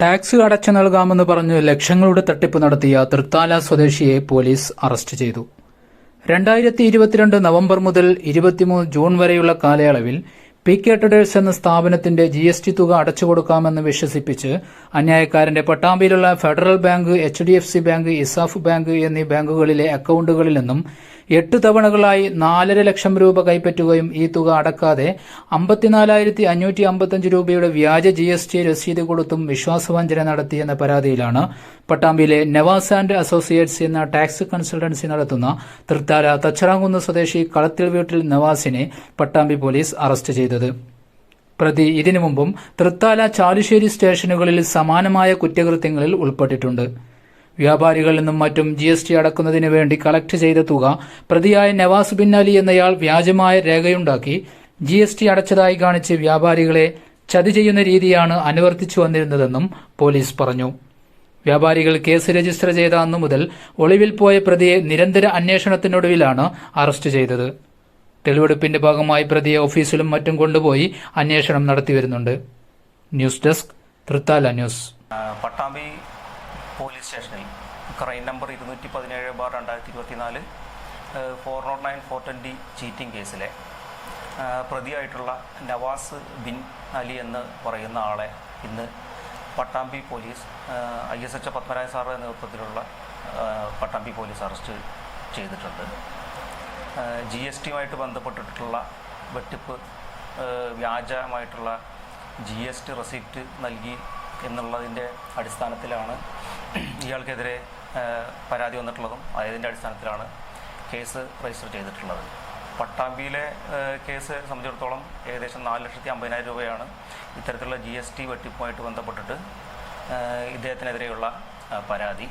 Tax അടച്ചു നൽകാമെന്ന് പറഞ്ഞ് ലക്ഷങ്ങളുടെ തട്ടിപ്പ് നടത്തിയ തൃത്താല സ്വദേശിയെ പോലീസ് അറസ്റ്റ് ചെയ്തു. രണ്ടായിരത്തി ഇരുപത്തിരണ്ട് നവംബർ മുതൽ ഇരുപത്തിമൂന്ന് ജൂൺ വരെയുള്ള കാലയളവിൽ പി കെ ട്രഡേഴ്സ് എന്ന സ്ഥാപനത്തിന്റെ ജി എസ് ടി തുക അടച്ചുകൊടുക്കാമെന്ന് വിശ്വസിപ്പിച്ച് അന്യായക്കാരന്റെ പട്ടാമ്പിയിലുള്ള Federal Bank H D F C bank ESAF bank എന്നീ ബാങ്കുകളിലെ അക്കൌണ്ടുകളിൽ നിന്നും എട്ട് തവണകളായി നാലര ലക്ഷം രൂപ കൈപ്പറ്റുകയും ഈ തുക അടക്കാതെ അമ്പത്തിനാലായിരത്തി അഞ്ഞൂറ്റി അമ്പത്തഞ്ച് രൂപയുടെ വ്യാജ ജി എസ് ടി രസീത് കൊടുത്തും വിശ്വാസവഞ്ചന നടത്തിയെന്ന പരാതിയിലാണ് പട്ടാമ്പിയിലെ നവാസ് ആൻഡ് അസോസിയേറ്റ്സ് എന്ന ടാക്സ് കൺസൾട്ടൻസി നടത്തുന്ന തൃത്താല തച്ചറാങ്കുന്ന് സ്വദേശി കളത്തിൽ വീട്ടിൽ നവാസിനെ പട്ടാമ്പി പോലീസ് അറസ്റ്റ് ചെയ്തത്. പ്രതി ഇതിനു മുമ്പും തൃത്താല ചാലുശ്ശേരി സ്റ്റേഷനുകളിൽ സമാനമായ കുറ്റകൃത്യങ്ങളിൽ ഉൾപ്പെട്ടിട്ടുണ്ട്. വ്യാപാരികളിൽ നിന്നും മറ്റും ജി എസ് ടി അടക്കുന്നതിന് വേണ്ടി കളക്ട് ചെയ്ത തുക പ്രതിയായ നവാസ് ബിൻ അലി എന്നയാൾ വ്യാജമായ രേഖയുണ്ടാക്കി ജി എസ് ടി അടച്ചതായി കാണിച്ച് വ്യാപാരികളെ ചതി ചെയ്യുന്ന രീതിയാണ് അനുവർത്തിച്ചു വന്നിരുന്നതെന്നും പോലീസ് പറഞ്ഞു. വ്യാപാരികൾ കേസ് രജിസ്റ്റർ ചെയ്ത അന്നു മുതൽ ഒളിവിൽ പോയ പ്രതിയെ നിരന്തര അന്വേഷണത്തിനൊടുവിലാണ് അറസ്റ്റ് ചെയ്തത്. തെളിവെടുപ്പിന്റെ ഭാഗമായി പ്രതിയെ ഓഫീസിലും മറ്റും കൊണ്ടുപോയി അന്വേഷണം നടത്തിവരുന്നുണ്ട് news desk Thrithala news. Pattambi police സ്റ്റേഷനിൽ ക്രൈം നമ്പർ ഇരുന്നൂറ്റി പതിനേഴ് ബാർ രണ്ടായിരത്തി ഇരുപത്തിനാല് four nought nine four twenty cheating കേസിലെ പ്രതിയായിട്ടുള്ള നവാസ് ബിൻ അലി എന്ന് പറയുന്ന ആളെ ഇന്ന് Pattambi police I S H Padmaraja sir നേതൃത്വത്തിലുള്ള പട്ടാമ്പി പോലീസ് അറസ്റ്റ് ചെയ്തിട്ടുണ്ട്. ജി എസ് ടിയുമായിട്ട് ബന്ധപ്പെട്ടിട്ടുള്ള വെട്ടിപ്പ് വ്യാജമായിട്ടുള്ള ജി എസ് ടി റെസിപ്റ്റ് നൽകി എന്നുള്ളതിന്റെ അടിസ്ഥാനത്തിലാണ് ഇയാൾക്കെതിരെ പരാതി വന്നിട്ടുള്ളതും അതിന്റെ അടിസ്ഥാനത്തിലാണ് കേസ് രജിസ്റ്റർ ചെയ്തിട്ടുള്ളത്. പട്ടാമ്പിയിലെ കേസ് സംബന്ധിച്ചിടത്തോളം ഏകദേശം നാല് ലക്ഷത്തി അമ്പതിനായിരം രൂപയാണ് ഇത്തരത്തിലുള്ള ജി എസ് ടി വെട്ടിപ്പുമായിട്ട് ബന്ധപ്പെട്ടിട്ട് ഇദ്ദേഹത്തിനെതിരെയുള്ള പരാതി.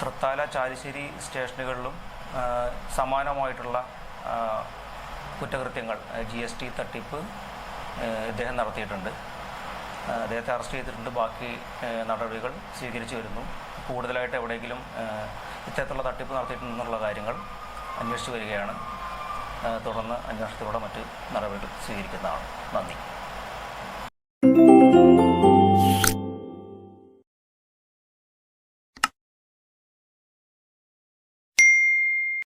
തൃത്താല ചാലിശ്ശേരി സ്റ്റേഷനുകളിലും സമാനമായിട്ടുള്ള കുറ്റകൃത്യങ്ങൾ ജി എസ് ടി തട്ടിപ്പ് ഇദ്ദേഹം നടത്തിയിട്ടുണ്ട്. അദ്ദേഹത്തെ അറസ്റ്റ് ചെയ്തിട്ടുണ്ട്. ബാക്കി നടപടികൾ സ്വീകരിച്ചു വരുന്നു. കൂടുതലായിട്ട് എവിടെയെങ്കിലും ഇത്തരത്തിലുള്ള തട്ടിപ്പ് നടത്തിയിട്ടുണ്ടെന്നുള്ള കാര്യങ്ങൾ അന്വേഷിച്ചു വരികയാണ്. തുടർന്ന് അന്വേഷണത്തിലൂടെ മറ്റ് നടപടികൾ സ്വീകരിക്കുന്നതാണ്. നന്ദി.